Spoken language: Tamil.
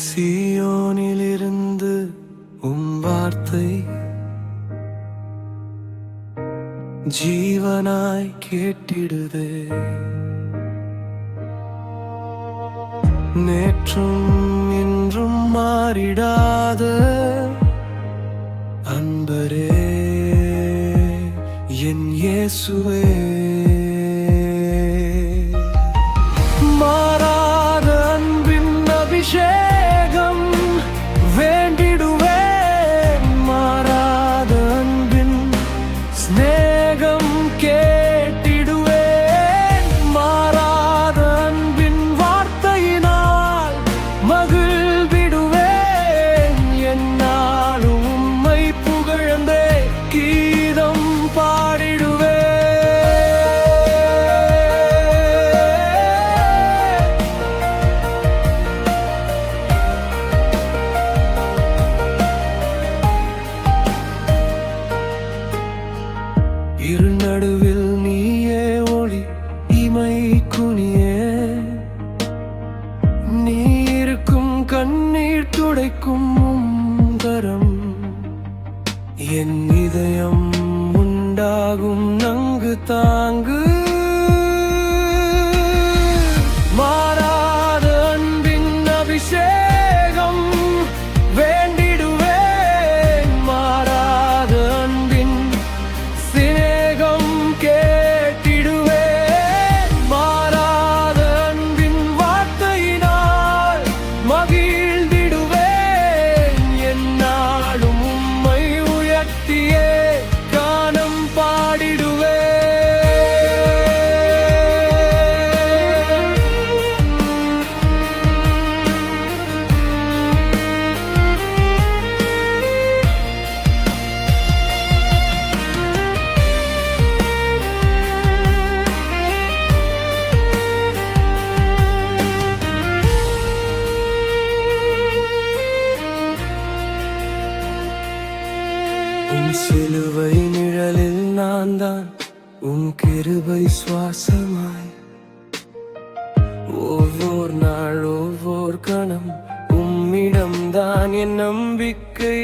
சியோனிலிருந்து உம் வார்த்தை ஜீவனாய் கேட்டிடுதே. நேற்றும் இன்றும் மாறிடாத அன்பரே என் இயேசுவே. இரு நடுவில் நீயே ஒளி இமை குனியே. நீ இருக்கும் கண்ணீர் துடைக்கும் உம் கரம் என் இதயம் உண்டாகும் நங்கு தாங்கு. சிலுவை நிழலில் நான் தான் உன் கிருபை சுவாசமாய். ஒவ்வொரு நாள் ஒவ்வொரு கணம் உம்மிடம் தான் என் நம்பிக்கை.